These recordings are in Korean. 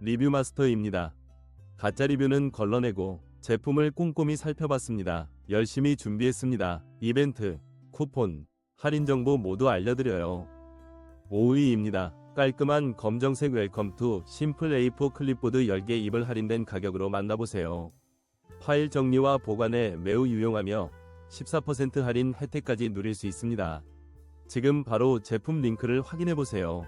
리뷰 마스터입니다. 가짜 리뷰는 걸러내고 제품을 꼼꼼히 살펴봤습니다. 열심히 준비했습니다. 이벤트, 쿠폰, 할인 정보 모두 알려드려요. 5위입니다. 깔끔한 검정색 웰컴 투 심플 A4 클립보드 10개 입을 할인된 가격으로 만나보세요. 파일 정리와 보관에 매우 유용하며 14% 할인 혜택까지 누릴 수 있습니다. 지금 바로 제품 링크를 확인해보세요.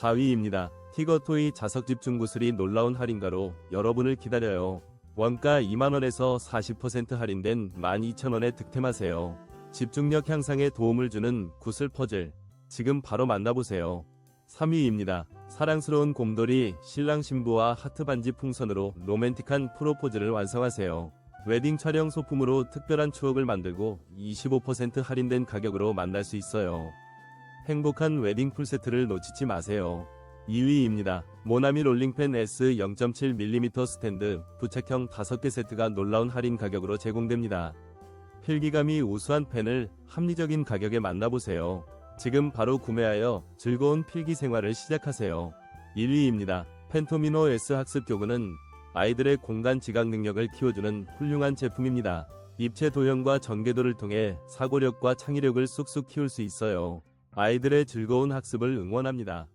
4위입니다. 티거토이 자석 집중 구슬이 놀라운 할인가로 여러분을 기다려요. 원가 2만원에서 40% 할인된 12,000원에 득템하세요. 집중력 향상에 도움을 주는 구슬 퍼즐. 지금 바로 만나보세요. 3위입니다. 사랑스러운 곰돌이 신랑 신부와 하트 반지 풍선으로 로맨틱한 프로포즈를 완성하세요. 웨딩 촬영 소품으로 특별한 추억을 만들고 25% 할인된 가격으로 만날 수 있어요. 행복한 웨딩 풀세트를 놓치지 마세요. 2위입니다. 모나미 롤링펜 S 0.7mm 스탠드 부착형 5개 세트가 놀라운 할인 가격으로 제공됩니다. 필기감이 우수한 펜을 합리적인 가격에 만나보세요. 지금 바로 구매하여 즐거운 필기 생활을 시작하세요. 1위입니다. 펜토미노 S 학습 교구는 아이들의 공간 지각 능력을 키워주는 훌륭한 제품입니다. 입체 도형과 전개도를 통해 사고력과 창의력을 쑥쑥 키울 수 있어요. 아이들의 즐거운 학습을 응원합니다.